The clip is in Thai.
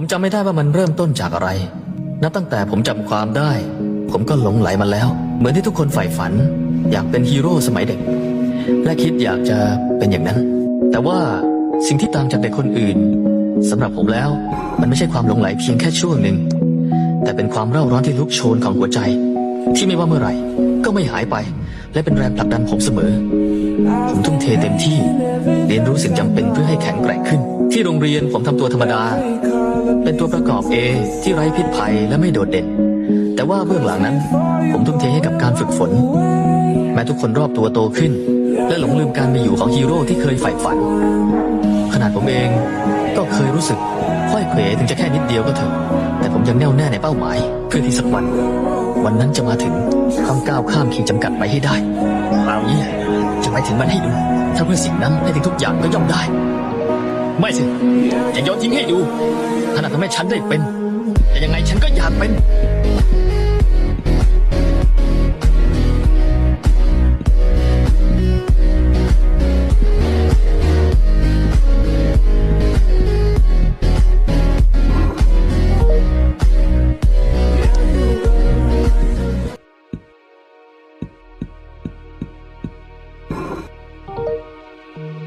ผมจำไม่ได้ว่ามันเริ่มต้นจากอะไร นับตั้งแต่ผมจำความได้ ผมก็หลงไหลมันแล้ว เหมือนที่ทุกคนใฝ่ฝัน อยากเป็นฮีโร่สมัยเด็ก และคิดอยากจะเป็นอย่างนั้น แต่ว่าสิ่งที่ต่างจากเด็กคนอื่นสำหรับผมแล้ว มันไม่ใช่ความหลงไหลเพียงแค่ช่วงหนึ่ง แต่เป็นความเร่าร้อนที่ลุกโชนของหัวใจ ที่ไม่ว่าเมื่อไหร่ ก็ไม่หายไป และเป็นแรงผลักดันผมเสมอ ผมทุ่มเทเต็มที่ เรียนรู้สิ่งจำเป็นเพื่อให้แข็งแกร่งขึ้น ที่โรงเรียนผมทำตัวธรรมดา เป็นตัวประกอบ A ที่ไร้พิษภัยและไม่โดดเด่น แต่ว่าเบื้องหลังนั้น ผมทุ่มเทให้กับการฝึกฝน แม้ทุกคนรอบตัวโตขึ้น และหลงลืมการมีอยู่ของฮีโร่ที่เคยใฝ่ฝัน ขนาดผมเองก็เคยรู้สึกค่อยเขวถึงจะแค่นิดเดียวก็เถอะ แต่ผมยังแน่วแน่ในเป้าหมาย เพื่อที่สักวัน วันนั้นจะมาถึงต้องก้าวข้ามขีดจำกัดไปให้ได้คราวนี้จะไปถึงมันให้ดูถ้าเพื่อสิ่งนั้นให้ถึงทุกอย่างก็ย่อมได้ ไม่สิอย่าโยนทิ้งให้ดูขนาดทำให้ฉันได้เป็น แต่ยังไงฉันก็อยากเป็น